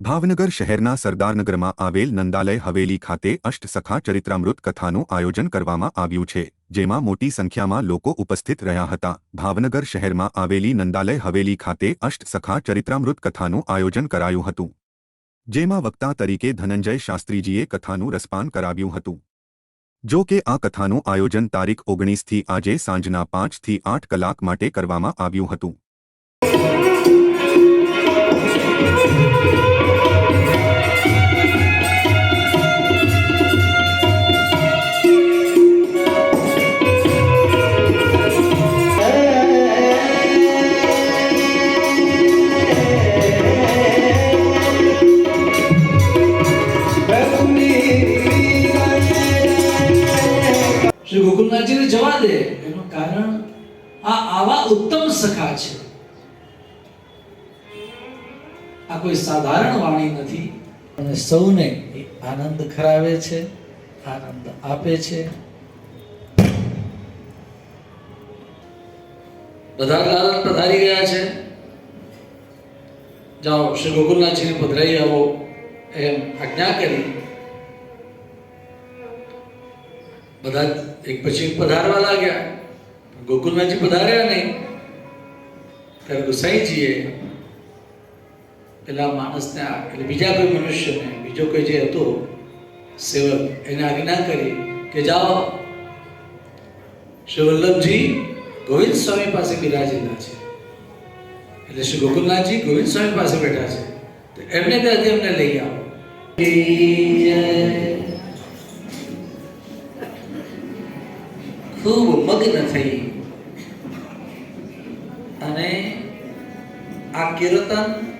ભાવનગર શહેરના સરદારનગરમાં આવેલ નંદાલય હવેલી ખાતે અષ્ટસખા ચરિત્રામૃત કથાનું આયોજન કરવામાં આવ્યું છે, જેમાં મોટી સંખ્યામાં લોકો ઉપસ્થિત રહ્યા હતા. ભાવનગર શહેરમાં આવેલી નંદાલય હવેલી ખાતે અષ્ટસખા ચરિત્રામૃત કથાનું આયોજન કરાયું હતું, જેમાં વક્તા તરીકે ધનંજય શાસ્ત્રીજીએ કથાનું રસપાન કરાવ્યું હતું. જો કે આ કથાનું આયોજન તારીખ ઓગણીસથી આજે સાંજના પાંચથી આઠ કલાક માટે કરવામાં આવ્યું હતું. શ્રી ગોકુલનાથજીને જવા દે. એનું કારણ આ આવા ઉત્તમ સખા છે. આ કોઈ સાધારણ વાણી નથી. અને સૌને આનંદ ખરાવે છે, આનંદ આપે છે. બધા લાલન પધારી ગયા છે. જાઓ, શ્રી ગોકુલનાથજીને પધરાઈ આવો. એમ આજ્ઞા કરી બધા એક પછી એક પધારવા લાગ્યા. ગોકુલનાથજી પધાર્યા નહીં. ત્યારે ગુસાઈજીએ પેલા માણસને એટલે બીજા કોઈ મનુષ્યને, બીજો કોઈ જે હતો સેવક, એને આજ્ઞા કરી કે જાઓ. શ્રી વલ્લભજી ગોવિંદ સ્વામી પાસે બિરાજેલા છે. એટલે શ્રી ગોકુલનાથજી ગોવિંદ સ્વામી પાસે બેઠા છે. તો એમને ત્યાંથી એમને લઈ આવો. ખૂબ મગ્ન થઈ. અને આ કીર્તન